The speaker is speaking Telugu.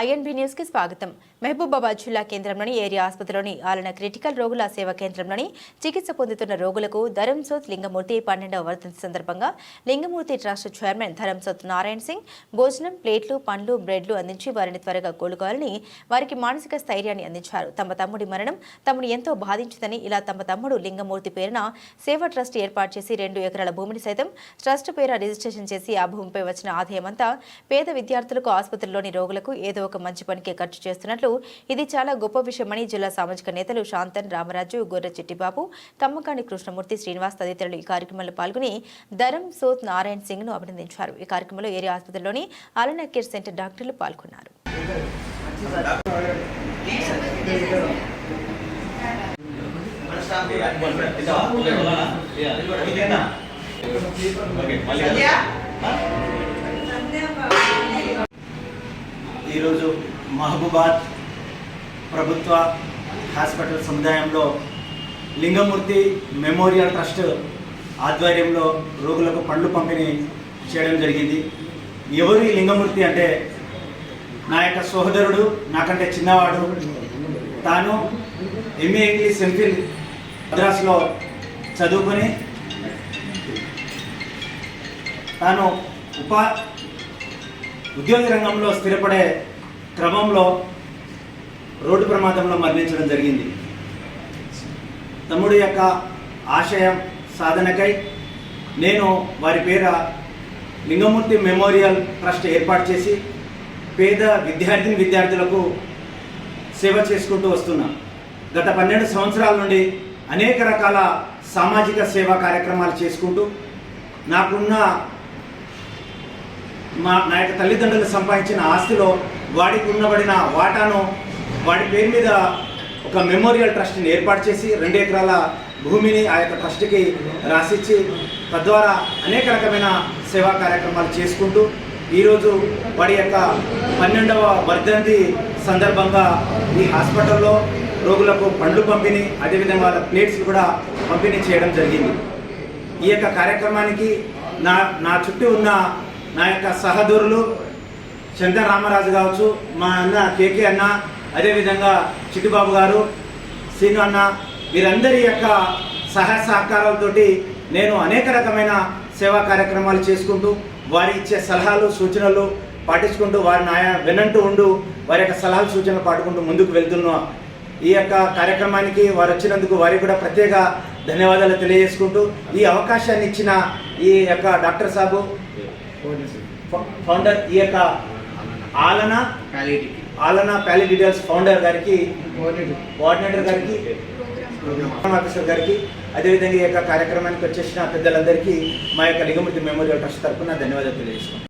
ఐఎన్బి న్యూస్కి స్వాగతం. మహబూబాబాద్ జిల్లా కేంద్రంలోని ఏరియా ఆసుపత్రిలోని ఆలన క్రిటికల్ రోగుల సేవా కేంద్రంలోని చికిత్స పొందుతున్న రోగులకు ధరంసోత్ లింగమూర్తి పన్నెండవ వర్ధంతి సందర్భంగా లింగమూర్తి ట్రస్ట్ చైర్మన్ ధరంసోత్ నారాయణ సింగ్ భోజనం ప్లేట్లు పండ్లు బ్రెడ్లు అందించి వారిని త్వరగా కోలుకోవాలని వారికి మానసిక స్థైర్యాన్ని అందించారు. తమ తమ్ముడి మరణం తమను ఎంతో బాధించిందని ఇలా తమ తమ్ముడు లింగమూర్తి పేరున సేవా ట్రస్ట్ ఏర్పాటు చేసి రెండు ఎకరాల భూమిని సైతం ట్రస్ట్ పేర రిజిస్ట్రేషన్ చేసి ఆ భూమిపై వచ్చిన ఆదాయమంతా పేద విద్యార్థులకు ఆసుపత్రిలోని రోగులకు ఏదో ఒక మంచి పనికి ఖర్చు చేస్తున్నట్లు ఇది చాలా గొప్ప విషయమని జిల్లా సామాజిక నేతలు శాంతన్ రామరాజు గొర్రె చిట్టిబాబు కమ్మకాని కృష్ణమూర్తి శ్రీనివాస్ తదితరులు ఈ కార్యక్రమంలో పాల్గొని ధరం సోత్ నారాయణ్ సింగ్ను అభినందించారు. ఈ కార్యక్రమంలో ఏరియా ఆసుపత్రిలోని అలనా కేర్ సెంటర్ డాక్టర్లు పాల్గొన్నారు. ఈరోజు మహబూబాద్ ప్రభుత్వ హాస్పిటల్ సముదాయంలో లింగమూర్తి మెమోరియల్ ట్రస్ట్ ఆధ్వర్యంలో రోగులకు పండ్లు పంపిణీ చేయడం జరిగింది. ఎవరు ఈ లింగమూర్తి అంటే? నా యొక్క సోదరుడు నాకంటే చిన్నవాడు. తాను ఎంఏ ఇంగ్లీష్ ఎంఫిల్ మద్రాసులో చదువుకొని తాను ఉపా ఉద్యోగ రంగంలో స్థిరపడే క్రమంలో రోడ్డు ప్రమాదంలో మరణించడం జరిగింది. తమ్ముడి యొక్క ఆశయం సాధనకై నేను వారి పేర లింగమూర్తి మెమోరియల్ ట్రస్ట్ ఏర్పాటు చేసి పేద విద్యార్థిని విద్యార్థులకు సేవ చేసుకుంటూ వస్తున్నా. గత పన్నెండు సంవత్సరాల నుండి అనేక రకాల సామాజిక సేవా కార్యక్రమాలు చేసుకుంటూ నాకున్న మా నా యొక్క తల్లిదండ్రులు సంపాదించిన ఆస్తిలో వాడికి ఉన్నబడిన వాటాను వాడి పేరు మీద ఒక మెమోరియల్ ట్రస్ట్ని ఏర్పాటు చేసి రెండు ఎకరాల భూమిని ఆ యొక్క ట్రస్ట్కి రాసిచ్చి తద్వారా అనేక రకమైన సేవా కార్యక్రమాలు చేసుకుంటూ ఈరోజు వాడి యొక్క పన్నెండవ వర్ధంతి సందర్భంగా ఈ హాస్పిటల్లో రోగులకు పండ్లు పంపిణీ అదేవిధంగా వాళ్ళ ప్లేట్స్ కూడా పంపిణీ చేయడం జరిగింది. ఈ యొక్క కార్యక్రమానికి నా నా చుట్టూ ఉన్న నా యొక్క సహదూరులు చందన్ రామరాజు కావచ్చు మా అన్న కేకే అన్న అదేవిధంగా చిట్టుబాబు గారు శ్రీను అన్న వీరందరి యొక్క సహాయ సహకారాలతోటి నేను అనేక రకమైన సేవా కార్యక్రమాలు చేసుకుంటూ వారి ఇచ్చే సలహాలు సూచనలు పాటించుకుంటూ వారిని ఆయా వినంటూ ఉండు వారి యొక్క సలహాలు సూచనలు పాటుకుంటూ ముందుకు వెళ్తున్నా ఈ యొక్క కార్యక్రమానికి వారు వచ్చినందుకు వారికి కూడా ప్రత్యేక ధన్యవాదాలు తెలియజేసుకుంటూ ఈ అవకాశాన్ని ఇచ్చిన ఈ యొక్క డాక్టర్ సాబు ఫౌండర్ ఈ యొక్క ఆలన ఆలన ప్యాలీ డీటెయిల్స్ ఫౌండర్ గారికి కోఆర్డినేటర్ గారికి ఆఫీసర్ గారికి అదేవిధంగా ఈ యొక్క కార్యక్రమానికి వచ్చేసిన పెద్దలందరికీ మా యొక్క లింగమూర్తి మెమోరియల్ ట్రస్ట్ తరఫున ధన్యవాదాలు తెలియజేసుకుంటాం